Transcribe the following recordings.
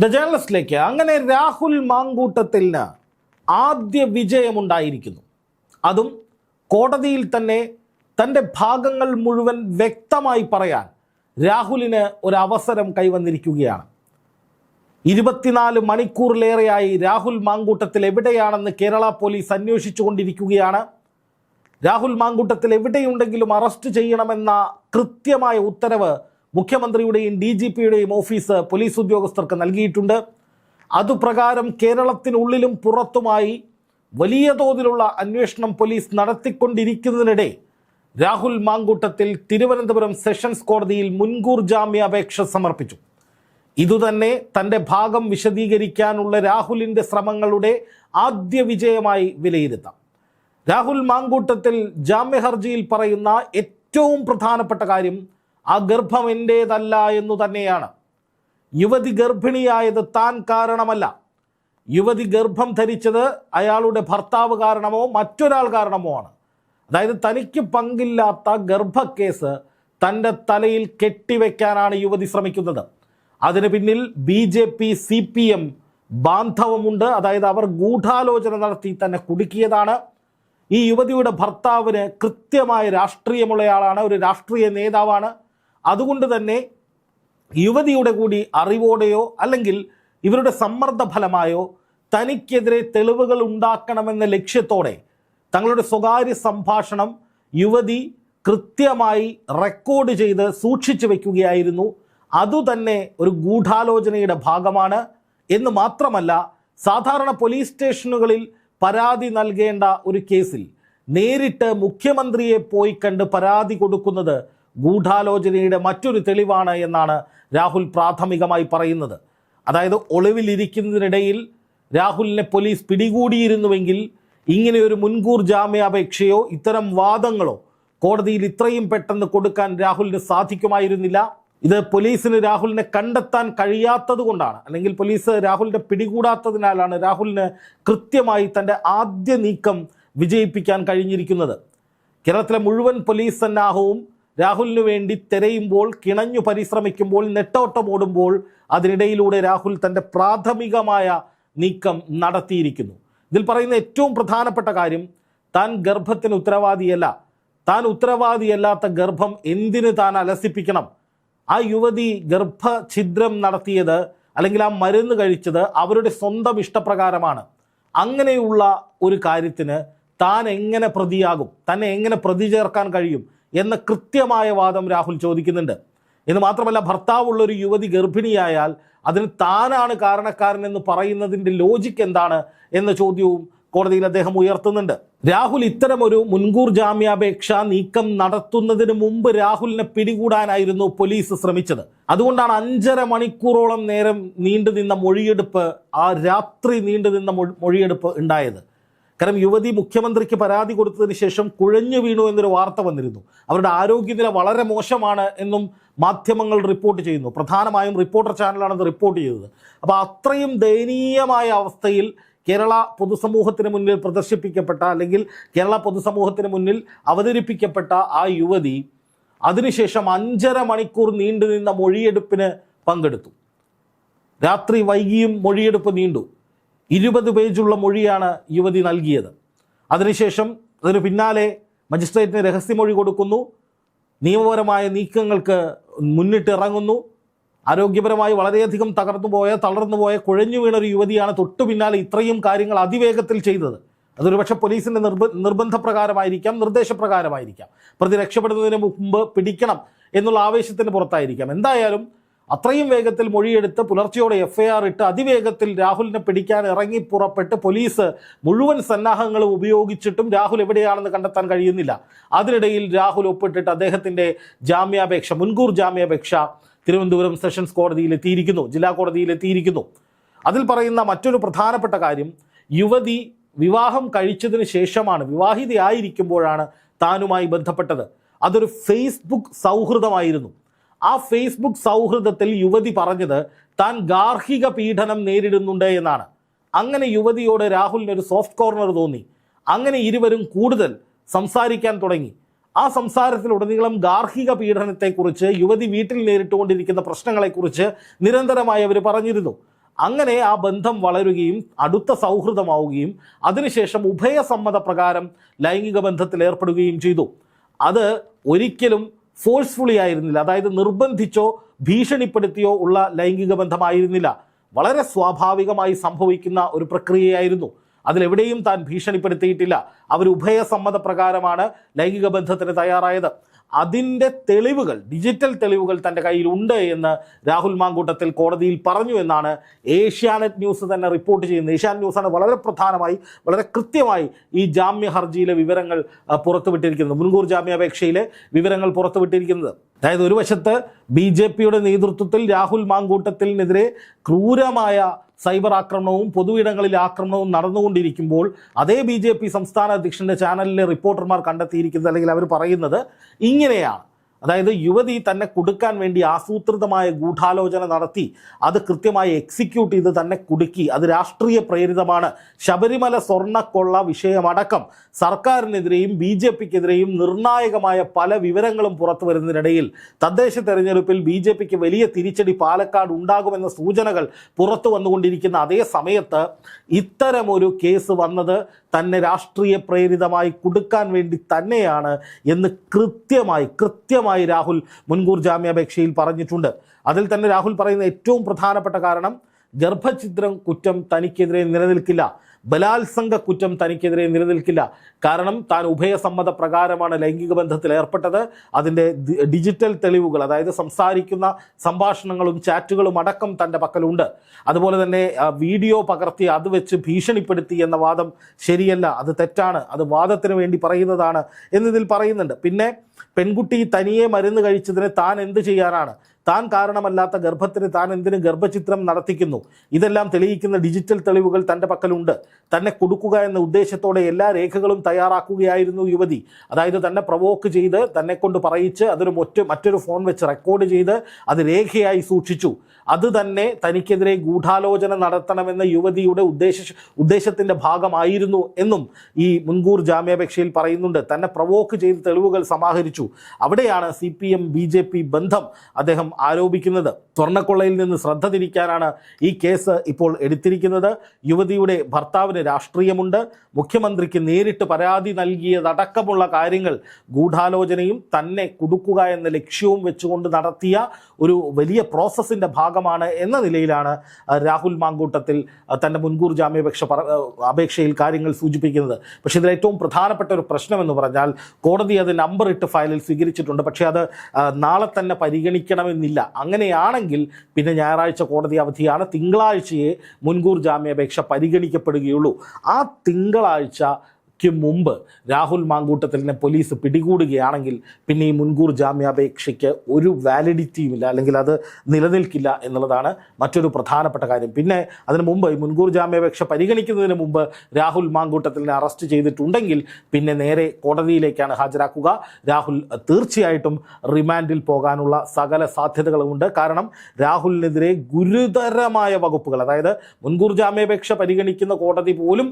The ജേണലിസ്റ്റിലേക്ക് അങ്ങനെ രാഹുൽ മാങ്കൂട്ടത്തിന് ആദ്യ വിജയമുണ്ടായിരിക്കുന്നു. അതും കോടതിയിൽ തന്നെ തന്റെ ഭാഗങ്ങൾ മുഴുവൻ വ്യക്തമായി പറയാൻ രാഹുലിന് ഒരു അവസരം കൈവന്നിരിക്കുകയാണ്. ഇരുപത്തിനാല് മണിക്കൂറിലേറെയായി രാഹുൽ മാങ്കൂട്ടത്തിൽ എവിടെയാണെന്ന് കേരള പോലീസ് അന്വേഷിച്ചുകൊണ്ടിരിക്കുകയാണ്. രാഹുൽ മാങ്കൂട്ടത്തിൽ എവിടെയുണ്ടെങ്കിലും അറസ്റ്റ് ചെയ്യണമെന്ന കൃത്യമായ ഉത്തരവ് മുഖ്യമന്ത്രിയുടെയും ഡി ജി പിയുടെയും ഓഫീസ് പോലീസ് ഉദ്യോഗസ്ഥർക്ക് നൽകിയിട്ടുണ്ട്. അതുപ്രകാരം കേരളത്തിനുള്ളിലും പുറത്തുമായി വലിയ തോതിലുള്ള അന്വേഷണം പോലീസ് നടത്തിക്കൊണ്ടിരിക്കുന്നതിനിടെ രാഹുൽ മാങ്കൂട്ടത്തിൽ തിരുവനന്തപുരം സെഷൻസ് കോടതിയിൽ മുൻകൂർ ജാമ്യാപേക്ഷ സമർപ്പിച്ചു. ഇതുതന്നെ തന്റെ ഭാഗം വിശദീകരിക്കാനുള്ള രാഹുലിന്റെ ശ്രമങ്ങളുടെ ആദ്യ വിജയമായി വിലയിരുത്താം. രാഹുൽ മാങ്കൂട്ടത്തിൽ ജാമ്യ ഹർജിയിൽ പറയുന്ന ഏറ്റവും പ്രധാനപ്പെട്ട കാര്യം ആ ഗർഭം എന്റേതല്ല എന്നു തന്നെയാണ്. യുവതി ഗർഭിണിയായത് താൻ കാരണമല്ല. യുവതി ഗർഭം ധരിച്ചത് അയാളുടെ ഭർത്താവ് കാരണമോ മറ്റൊരാൾ കാരണമോ ആണ്. അതായത് തനിക്ക് പങ്കില്ലാത്ത ഗർഭക്കേസ് തന്റെ തലയിൽ കെട്ടിവെക്കാനാണ് യുവതി ശ്രമിക്കുന്നത്. അതിന് പിന്നിൽ B J P C P M ബാന്ധവമുണ്ട്. അതായത് അവർ ഗൂഢാലോചന നടത്തി തന്നെ കുടുക്കിയതാണ്. ഈ യുവതിയുടെ ഭർത്താവിന് കൃത്യമായ രാഷ്ട്രീയമുള്ളയാളാണ്. ഒരു രാഷ്ട്രീയ നേതാവാണ്. അതുകൊണ്ട് തന്നെ യുവതിയുടെ കൂടി അറിവോടെയോ അല്ലെങ്കിൽ ഇവരുടെ സമ്മർദ്ദ ഫലമായോ തനിക്കെതിരെ തെളിവുകൾ ഉണ്ടാക്കണമെന്ന ലക്ഷ്യത്തോടെ തങ്ങളുടെ സ്വകാര്യ സംഭാഷണം യുവതി കൃത്യമായി റെക്കോർഡ് ചെയ്ത് സൂക്ഷിച്ചു വയ്ക്കുകയായിരുന്നു. അതുതന്നെ ഒരു ഗൂഢാലോചനയുടെ ഭാഗമാണ്. എന്ന് മാത്രമല്ല സാധാരണ പോലീസ് സ്റ്റേഷനുകളിൽ പരാതി നൽകേണ്ട ഒരു കേസിൽ നേരിട്ട് മുഖ്യമന്ത്രിയെ പോയി കണ്ട് പരാതി കൊടുക്കുന്നത് ഗൂഢാലോചനയുടെ മറ്റൊരു തെളിവാണ് എന്നാണ് രാഹുൽ പ്രാഥമികമായി പറയുന്നത്. അതായത് ഒളിവിലിരിക്കുന്നതിനിടയിൽ രാഹുലിനെ പോലീസ് പിടികൂടിയിരുന്നുവെങ്കിൽ ഇങ്ങനെ ഒരു മുൻകൂർ ജാമ്യാപേക്ഷയോ ഇത്തരം വാദങ്ങളോ കോടതിയിൽ ഇത്രയും പെട്ടെന്ന് കൊടുക്കാൻ രാഹുലിന് സാധിക്കുമായിരുന്നില്ല. ഇത് പോലീസിന് രാഹുലിനെ കണ്ടെത്താൻ കഴിയാത്തത് കൊണ്ടാണ്. അല്ലെങ്കിൽ പോലീസ് രാഹുലിനെ പിടികൂടാത്തതിനാലാണ് രാഹുലിന് കൃത്യമായി തന്റെ ആദ്യ നീക്കം വിജയിപ്പിക്കാൻ കഴിഞ്ഞിരിക്കുന്നത്. കേരളത്തിലെ മുഴുവൻ പോലീസ് സന്നാഹവും രാഹുലിനു വേണ്ടി തിരയുമ്പോൾ കിണഞ്ഞു പരിശ്രമിക്കുമ്പോൾ നെട്ടോട്ടമോടുമ്പോൾ അതിനിടയിലൂടെ രാഹുൽ തന്റെ പ്രാഥമികമായ നീക്കം നടത്തിയിരിക്കുന്നു. ഇതിൽ പറയുന്ന ഏറ്റവും പ്രധാനപ്പെട്ട കാര്യം താൻ ഗർഭത്തിന് ഉത്തരവാദിയല്ല. താൻ ഉത്തരവാദിയല്ലാത്ത ഗർഭം എന്തിന് താൻ അലസിപ്പിക്കണം? ആ യുവതി ഗർഭഛിദ്രം നടത്തിയത് അല്ലെങ്കിൽ ആ മരുന്ന് കഴിച്ചത് അവരുടെ സ്വന്തം ഇഷ്ടപ്രകാരമാണ്. അങ്ങനെയുള്ള ഒരു കാര്യത്തിന് താൻ എങ്ങനെ പ്രതിയാകും? തന്നെ എങ്ങനെ പ്രതി ചേർക്കാൻ കഴിയും? എന്ന കൃത്യമായ വാദം രാഹുൽ ചോദിക്കുന്നുണ്ട്. എന്ന് മാത്രമല്ല ഭർത്താവുള്ള ഒരു യുവതി ഗർഭിണിയായാൽ അതിന് താനാണ് കാരണക്കാരൻ എന്ന് പറയുന്നതിന്റെ ലോജിക്ക് എന്താണ് എന്ന ചോദ്യവും കോടതിയിൽ അദ്ദേഹം ഉയർത്തുന്നുണ്ട്. രാഹുൽ ഇത്തരമൊരു മുൻകൂർ ജാമ്യാപേക്ഷ നീക്കം നടത്തുന്നതിന് മുമ്പ് രാഹുലിനെ പിടികൂടാനായിരുന്നു പോലീസ് ശ്രമിച്ചത്. അതുകൊണ്ടാണ് അഞ്ചര മണിക്കൂറോളം നേരം നീണ്ടുനിന്ന മൊഴിയെടുപ്പ് ആ രാത്രി നീണ്ടുനിന്ന മൊഴിയെടുപ്പ് ഉണ്ടായത്. കാരണം യുവതി മുഖ്യമന്ത്രിക്ക് പരാതി കൊടുത്തതിന് ശേഷം കുഴഞ്ഞു വീണു എന്നൊരു വാർത്ത വന്നിരുന്നു. അവരുടെ ആരോഗ്യനില വളരെ മോശമാണ് എന്നും മാധ്യമങ്ങൾ റിപ്പോർട്ട് ചെയ്യുന്നു. പ്രധാനമായും റിപ്പോർട്ടർ ചാനലാണ് അത് റിപ്പോർട്ട് ചെയ്തത്. അപ്പോൾ അത്രയും ദയനീയമായ അവസ്ഥയിൽ കേരള പൊതുസമൂഹത്തിന് മുന്നിൽ പ്രദർശിപ്പിക്കപ്പെട്ട അല്ലെങ്കിൽ കേരള പൊതുസമൂഹത്തിന് മുന്നിൽ അവതരിപ്പിക്കപ്പെട്ട ആ യുവതി അതിനുശേഷം അഞ്ചര മണിക്കൂർ നീണ്ടു നിന്ന മൊഴിയെടുപ്പിന് പങ്കെടുത്തു. രാത്രി വൈകിയും മൊഴിയെടുപ്പ് നീണ്ടു. ഇരുപത് പേജുള്ള മൊഴിയാണ് യുവതി നൽകിയത്. അതിനുശേഷം അതിന് പിന്നാലെ മജിസ്ട്രേറ്റിന് രഹസ്യമൊഴി കൊടുക്കുന്നു. നിയമപരമായ നീക്കങ്ങൾക്ക് മുന്നിട്ടിറങ്ങുന്നു ആരോഗ്യപരമായി വളരെയധികം തകർന്നു പോയ തളർന്നു പോയ കുഴഞ്ഞു വീണൊരു യുവതിയാണ് തൊട്ടു പിന്നാലെ ഇത്രയും കാര്യങ്ങൾ അതിവേഗത്തിൽ ചെയ്തത്. അതൊരു പക്ഷേ പോലീസിന്റെ നിർബ നിർബന്ധപ്രകാരമായിരിക്കാം നിർദ്ദേശപ്രകാരമായിരിക്കാം. പ്രതി രക്ഷപ്പെടുന്നതിന് മുമ്പ് പിടിക്കണം എന്നുള്ള ആവേശത്തിന് പുറത്തായിരിക്കാം. എന്തായാലും അത്രയും വേഗത്തിൽ മൊഴിയെടുത്ത് പുലർച്ചയോടെ ആർ ഇട്ട് അതിവേഗത്തിൽ രാഹുലിനെ പിടിക്കാൻ ഇറങ്ങി പുറപ്പെട്ട് പോലീസ് മുഴുവൻ സന്നാഹങ്ങളും ഉപയോഗിച്ചിട്ടും രാഹുൽ എവിടെയാണെന്ന് കണ്ടെത്താൻ കഴിയുന്നില്ല. അതിനിടയിൽ രാഹുൽ ഒപ്പിട്ടിട്ട് അദ്ദേഹത്തിന്റെ ജാമ്യാപേക്ഷ മുൻകൂർ ജാമ്യാപേക്ഷ തിരുവനന്തപുരം സെഷൻസ് കോടതിയിൽ എത്തിയിരിക്കുന്നു ജില്ലാ കോടതിയിൽ എത്തിയിരിക്കുന്നു. അതിൽ പറയുന്ന മറ്റൊരു പ്രധാനപ്പെട്ട കാര്യം യുവതി വിവാഹം കഴിച്ചതിന് ശേഷമാണ് വിവാഹിതയായിരിക്കുമ്പോഴാണ് താനുമായി ബന്ധപ്പെട്ടത്. അതൊരു ഫേസ്ബുക്ക് സൗഹൃദമായിരുന്നു. ആ ഫേസ്ബുക്ക് സൗഹൃദത്തിൽ യുവതി പറഞ്ഞത് താൻ ഗാർഹിക പീഡനം നേരിടുന്നുണ്ട് എന്നാണ്. അങ്ങനെ യുവതിയോട് രാഹുലിന് ഒരു സോഫ്റ്റ് കോർണർ തോന്നി. അങ്ങനെ ഇരുവരും കൂടുതൽ സംസാരിക്കാൻ തുടങ്ങി. ആ സംസാരത്തിലുടനീളം ഗാർഹിക പീഡനത്തെക്കുറിച്ച് യുവതി വീട്ടിൽ നേരിട്ടുകൊണ്ടിരിക്കുന്ന പ്രശ്നങ്ങളെക്കുറിച്ച് നിരന്തരമായി അവർ പറഞ്ഞിരുന്നു. അങ്ങനെ ആ ബന്ധം വളരുകയും അടുത്ത സൗഹൃദമാവുകയും അതിനുശേഷം ഉഭയസമ്മത പ്രകാരം ലൈംഗിക ബന്ധത്തിൽ ഏർപ്പെടുകയും ചെയ്തു. അത് ഒരിക്കലും ഫോഴ്സ്ഫുള്ളി ആയിരുന്നില്ല അതായത് നിർബന്ധിച്ചോ ഭീഷണിപ്പെടുത്തിയോ ഉള്ള ലൈംഗിക ബന്ധമായിരുന്നില്ല. വളരെ സ്വാഭാവികമായി സംഭവിക്കുന്ന ഒരു പ്രക്രിയയായിരുന്നു. അതിലെവിടെയും താൻ ഭീഷണിപ്പെടുത്തിയിട്ടില്ല. അവർ ഉഭയസമ്മത പ്രകാരമാണ് ലൈംഗിക ബന്ധത്തിന് തയ്യാറായത്. അതിന്റെ തെളിവുകൾ ഡിജിറ്റൽ തെളിവുകൾ തന്റെ കയ്യിലുണ്ട് എന്ന് രാഹുൽ മാങ്കൂട്ടത്തിൽ കോടതിയിൽ പറഞ്ഞു എന്നാണ് ഏഷ്യാനെറ്റ് ന്യൂസ് തന്നെ റിപ്പോർട്ട് ചെയ്യുന്നത്. ഏഷ്യാനെറ്റ് ന്യൂസാണ് വളരെ പ്രധാനമായി വളരെ കൃത്യമായി ഈ ജാമ്യ ഹർജിയിലെ വിവരങ്ങൾ പുറത്തുവിട്ടിരിക്കുന്നത്. മുൻകൂർ ജാമ്യാപേക്ഷയിലെ വിവരങ്ങൾ പുറത്തുവിട്ടിരിക്കുന്നത്. അതായത് ഒരു വശത്ത് ബി ജെ പിയുടെ നേതൃത്വത്തിൽ രാഹുൽ മാങ്കൂട്ടത്തിനെതിരെ ക്രൂരമായ സൈബർ ആക്രമണവും പൊതുവിടങ്ങളിൽ ആക്രമണവും നടന്നുകൊണ്ടിരിക്കുമ്പോൾ അതേ ബി ജെ പി സംസ്ഥാന അധ്യക്ഷന്റെ ചാനലിലെ റിപ്പോർട്ടർമാർ കണ്ടെത്തിയിരിക്കുന്നത് അല്ലെങ്കിൽ അവർ പറയുന്നത് ഇങ്ങനെയാണ്. അതായത് യുവതി തന്നെ കൊടുക്കാൻ വേണ്ടി ആസൂത്രിതമായ ഗൂഢാലോചന നടത്തി അത് കൃത്യമായി എക്സിക്യൂട്ട് ചെയ്ത് തന്നെ കുടുക്കി. അത് രാഷ്ട്രീയ പ്രേരിതമാണ്. ശബരിമല സ്വർണക്കൊള്ള വിഷയമടക്കം സർക്കാരിനെതിരെയും ബി ജെ പിക്കെതിരെയും നിർണായകമായ പല വിവരങ്ങളും പുറത്തു വരുന്നതിനിടയിൽ തദ്ദേശ തെരഞ്ഞെടുപ്പിൽ ബി ജെ പിക്ക് വലിയ തിരിച്ചടി പാലക്കാട് ഉണ്ടാകുമെന്ന സൂചനകൾ പുറത്തു വന്നുകൊണ്ടിരിക്കുന്ന അതേ സമയത്ത് ഇത്തരമൊരു കേസ് വന്നത് തന്നെ രാഷ്ട്രീയ പ്രേരിതമായി കൊടുക്കാൻ വേണ്ടി തന്നെയാണ് എന്ന് കൃത്യമായി കൃത്യമായി രാഹുൽ മുൻകൂർ ജാമ്യാപേക്ഷയിൽ പറഞ്ഞിട്ടുണ്ട്. അതിൽ തന്നെ രാഹുൽ പറയുന്ന ഏറ്റവും പ്രധാനപ്പെട്ട കാരണം ഗർഭഛിദ്രം കുറ്റം തനിക്കെതിരെ നിലനിൽക്കില്ല. ബലാത്സംഗ കുറ്റം തനിക്കെതിരെ നിലനിൽക്കില്ല. കാരണം താൻ ഉഭയസമ്മത പ്രകാരമാണ് ലൈംഗിക ബന്ധത്തിൽ ഏർപ്പെട്ടത്. അതിന്റെ ഡിജിറ്റൽ തെളിവുകൾ അതായത് സംസാരിക്കുന്ന സംഭാഷണങ്ങളും ചാറ്റുകളും അടക്കം തന്റെ പക്കലുണ്ട്. അതുപോലെ തന്നെ വീഡിയോ പകർത്തി അത് വെച്ച് ഭീഷണിപ്പെടുത്തി എന്ന വാദം ശരിയല്ല അത് തെറ്റാണ് അത് വാദത്തിന് വേണ്ടി പറയുന്നതാണ് എന്നിതിൽ പറയുന്നുണ്ട്. പിന്നെ പെൺകുട്ടി തനിയെ മരുന്ന് കഴിച്ചതിന് താൻ എന്ത് ചെയ്യാനാണ്? താൻ കാരണമല്ലാത്ത ഗർഭത്തിന് താൻ എന്തിനും ഗർഭചിത്രം നടത്തിക്കുന്നു? ഇതെല്ലാം തെളിയിക്കുന്ന ഡിജിറ്റൽ തെളിവുകൾ തന്റെ പക്കലുണ്ട്. തന്നെ കൊടുക്കുക എന്ന ഉദ്ദേശത്തോടെ എല്ലാ രേഖകളും തയ്യാറാക്കുകയായിരുന്നു യുവതി. അതായത് തന്നെ പ്രവോക്ക് ചെയ്ത് തന്നെ കൊണ്ട് പറയിച്ച് അതൊരു ഒറ്റ മറ്റൊരു ഫോൺ വെച്ച് റെക്കോർഡ് ചെയ്ത് അത് രേഖയായി സൂക്ഷിച്ചു. അത് തന്നെ തനിക്കെതിരെ ഗൂഢാലോചന നടത്തണമെന്ന യുവതിയുടെ ഉദ്ദേശ ഉദ്ദേശത്തിന്റെ ഭാഗമായിരുന്നു എന്നും ഈ മുൻകൂർ ജാമ്യാപേക്ഷയിൽ പറയുന്നുണ്ട്. തന്നെ പ്രവോക്ക് ചെയ്ത് തെളിവുകൾ സമാഹരിച്ചു. അവിടെയാണ് C P M B J P ബന്ധം അദ്ദേഹം ആരോപിക്കുന്നത്. സ്വർണക്കൊള്ളയിൽ നിന്ന് ശ്രദ്ധ തിരിക്കാനാണ് ഈ കേസ് ഇപ്പോൾ എടുത്തിരിക്കുന്നത്. യുവതിയുടെ ഭർത്താവിന് രാഷ്ട്രീയമുണ്ട്. മുഖ്യമന്ത്രിക്ക് നേരിട്ട് പരാതി നൽകിയതടക്കമുള്ള കാര്യങ്ങൾ ഗൂഢാലോചനയും തന്നെ കുടുക്കുക എന്ന ലക്ഷ്യവും വെച്ചുകൊണ്ട് നടത്തിയ ഒരു വലിയ പ്രോസസ്സിന്റെ ഭാഗമാണ് എന്ന നിലയിലാണ് രാഹുൽ മാങ്കൂട്ടത്തിൽ തന്റെ മുൻകൂർ ജാമ്യാപേക്ഷ അപേക്ഷയിൽ കാര്യങ്ങൾ സൂചിപ്പിക്കുന്നത്. പക്ഷേ ഇതിൽ ഏറ്റവും പ്രധാനപ്പെട്ട ഒരു പ്രശ്നമെന്ന് പറഞ്ഞാൽ കോടതി അത് നമ്പർ ഇട്ട് ഫയലിൽ സ്വീകരിച്ചിട്ടുണ്ട്. പക്ഷേ അത് നാളെ തന്നെ പരിഗണിക്കണമെന്നില്ല അങ്ങനെയാണെങ്കിൽ പിന്നെ ഞായറാഴ്ച കോടതി അവധിയാണ്. തിങ്കളാഴ്ചയെ മുൻകൂർ ജാമ്യാപേക്ഷ പരിഗണിക്കപ്പെടുകയുള്ളൂ. ആ തിങ്കളാഴ്ച ക്ക് മുമ്പ് രാഹുൽ മാങ്കൂട്ടത്തിലിനെ പോലീസ് പിടികൂടുകയാണെങ്കിൽ പിന്നെ ഈ മുൻകൂർ ജാമ്യാപേക്ഷയ്ക്ക് ഒരു വാലിഡിറ്റിയും ഇല്ല അല്ലെങ്കിൽ അത് നിലനിൽക്കില്ല എന്നുള്ളതാണ് മറ്റൊരു പ്രധാനപ്പെട്ട കാര്യം. പിന്നെ അതിന് മുമ്പ് ഈ മുൻകൂർ ജാമ്യാപേക്ഷ പരിഗണിക്കുന്നതിന് മുമ്പ് രാഹുൽ മാങ്കൂട്ടത്തിലിനെ അറസ്റ്റ് ചെയ്തിട്ടുണ്ടെങ്കിൽ പിന്നെ നേരെ കോടതിയിലേക്കാണ് ഹാജരാക്കുക. രാഹുൽ തീർച്ചയായിട്ടും റിമാൻഡിൽ പോകാനുള്ള സകല സാധ്യതകളുമുണ്ട്. കാരണം രാഹുലിനെതിരെ ഗുരുതരമായ വകുപ്പുകൾ അതായത് മുൻകൂർ ജാമ്യാപേക്ഷ പരിഗണിക്കുന്ന കോടതി പോലും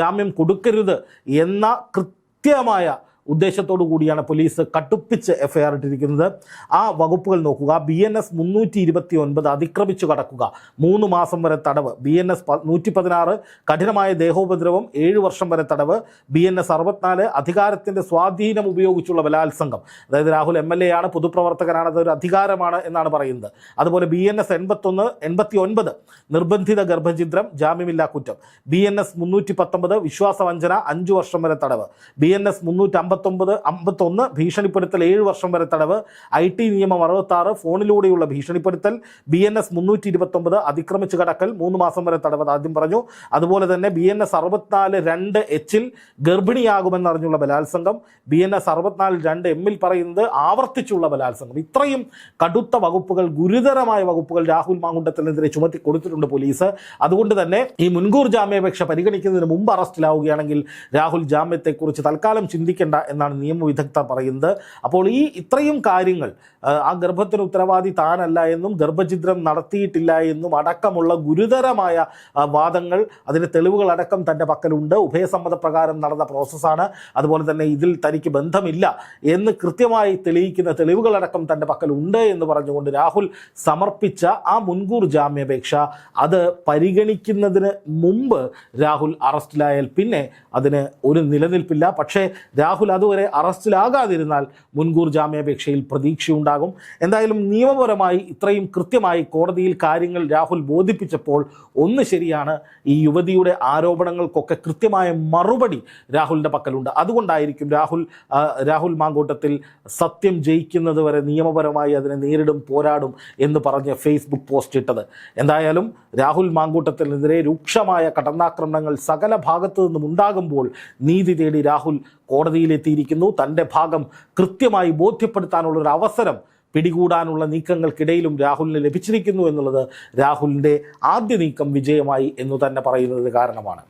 ജാമ്യം കൊടുക്കരുത് എന്ന കൃത്യമായ ഉദ്ദേശത്തോടു കൂടിയാണ് പോലീസ് കടുപ്പിച്ച് എഫ്ഐആർ ഇട്ടിരിക്കുന്നത്. ആ വകുപ്പുകൾ നോക്കുക. ബി എൻ എസ് മുന്നൂറ്റി ഇരുപത്തി ഒൻപത് അതിക്രമിച്ചു കടക്കുക. മൂന്ന് മാസം വരെ തടവ്. ബി എൻ എസ് നൂറ്റി പതിനാറ് കഠിനമായ ദേഹോപദ്രവം ഏഴ് വർഷം വരെ തടവ്. ബി എൻ എസ് അറുപത്തിനാല് അധികാരത്തിന്റെ സ്വാധീനം ഉപയോഗിച്ചുള്ള ബലാത്സംഗം. അതായത് രാഹുൽ എം എൽ എ ആണ് പൊതുപ്രവർത്തകനാണ് അതൊരു അധികാരമാണ് എന്നാണ് പറയുന്നത്. അതുപോലെ ബി എൻ എസ് എൺപത്തൊന്ന് എൺപത്തി ഒൻപത് നിർബന്ധിത ഗർഭഛിദ്രം ജാമ്യമില്ലാ കുറ്റം. ബി എൻ എസ് മുന്നൂറ്റി പത്തൊമ്പത് വിശ്വാസവഞ്ചന അഞ്ചു വർഷം വരെ തടവ്. ബി എൻ എസ് മുന്നൂറ്റി അമ്പത്തൊമ്പത് അമ്പത്തൊന്ന് ഭീഷണിപ്പെടുത്തൽ ഏഴ് വർഷം വരെ തടവ് ഐ ടി നിയമം അറുപത്താറ് ഫോണിലൂടെയുള്ള ഭീഷണിപ്പെടുത്തൽ ബി എൻ എസ് മുന്നൂറ്റി ഇരുപത്തൊമ്പത് അതിക്രമിച്ച് കടക്കൽ മൂന്ന് മാസം വരെ തടവ് ആദ്യം പറഞ്ഞു. അതുപോലെ തന്നെ ബി എൻ എസ് അറുപത്തിനാല് രണ്ട് എച്ചിൽ ഗർഭിണിയാകുമെന്നറിഞ്ഞുള്ള ബലാത്സംഗം ബി എൻ എസ് അറുപത്തിനാല് രണ്ട് എമ്മിൽ പറയുന്നത് ആവർത്തിച്ചുള്ള ബലാത്സംഗം. ഇത്രയും കടുത്ത വകുപ്പുകൾ ഗുരുതരമായ വകുപ്പുകൾ രാഹുൽ മാങ്കുണ്ടത്തിനെതിരെ ചുമത്തി കൊടുത്തിട്ടുണ്ട് പോലീസ്. അതുകൊണ്ട് തന്നെ ഈ മുൻകൂർ ജാമ്യാപേക്ഷ പരിഗണിക്കുന്നതിന് മുമ്പ് അറസ്റ്റിലാവുകയാണെങ്കിൽ രാഹുൽ ജാമ്യത്തെക്കുറിച്ച് തൽക്കാലം ചിന്തിക്കേണ്ട എന്നാണ് നിയമവിദഗ്ധ പറയുന്നത്. അപ്പോൾ ഈ ഇത്രയും കാര്യങ്ങൾ ആ, ആ ഗർഭത്തിന് ഉത്തരവാദി താനല്ല എന്നും ഗർഭഛിദ്രം നടത്തിയിട്ടില്ല എന്നും അടക്കമുള്ള ഗുരുതരമായ വാദങ്ങൾ അതിന് തെളിവുകളടക്കം തന്റെ പക്കലുണ്ട്. ഉഭയസമ്മത പ്രകാരം നടന്ന പ്രോസസ്സാണ്. അതുപോലെ തന്നെ ഇതിൽ തനിക്ക് ബന്ധമില്ല എന്ന് കൃത്യമായി തെളിയിക്കുന്ന തെളിവുകളടക്കം തന്റെ പക്കലുണ്ട് എന്ന് പറഞ്ഞുകൊണ്ട് രാഹുൽ സമർപ്പിച്ച ആ മുൻകൂർ ജാമ്യാപേക്ഷ. അത് പരിഗണിക്കുന്നതിന് മുമ്പ് രാഹുൽ അറസ്റ്റിലായാൽ പിന്നെ അതിന് ഒരു നിലനിൽപ്പില്ല. പക്ഷേ രാഹുൽ അതുവരെ അറസ്റ്റിലാകാതിരുന്നാൽ മുൻകൂർ ജാമ്യാപേക്ഷയിൽ പ്രതീക്ഷയുണ്ടാകും. എന്തായാലും നിയമപരമായി ഇത്രയും കൃത്യമായി കോടതിയിൽ കാര്യങ്ങൾ രാഹുൽ ബോധിപ്പിച്ചപ്പോൾ ഒന്ന് ശരിയാണ് ഈ യുവതിയുടെ ആരോപണങ്ങൾക്കൊക്കെ കൃത്യമായ മറുപടി രാഹുലിന്റെ പക്കലുണ്ട്. അതുകൊണ്ടായിരിക്കും രാഹുൽ രാഹുൽ മാങ്കൂട്ടത്തിൽ സത്യം ജയിക്കുന്നത് വരെ നിയമപരമായി അതിനെ നേരിടും പോരാടും എന്ന് പറഞ്ഞ് ഫേസ്ബുക്ക് പോസ്റ്റ് ഇട്ടത്. എന്തായാലും രാഹുൽ മാങ്കൂട്ടത്തിനെതിരെ രൂക്ഷമായ കടന്നാക്രമണങ്ങൾ സകല ഭാഗത്തു നിന്നും ഉണ്ടാകുമ്പോൾ നീതി തേടി രാഹുൽ കോടതിയിലെത്തിയിരിക്കുന്നു തന്റെ ഭാഗം കൃത്യമായി ബോധ്യപ്പെടുത്താനുള്ള ഒരു അവസരം പിടികൂടാനുള്ള നീക്കങ്ങൾക്കിടയിലും രാഹുലിന് ലഭിച്ചിരിക്കുന്നു എന്നുള്ളത് രാഹുലിന്റെ ആദ്യ നീക്കം വിജയമായി എന്ന് തന്നെ പറയുന്നത് കാരണമാണ്.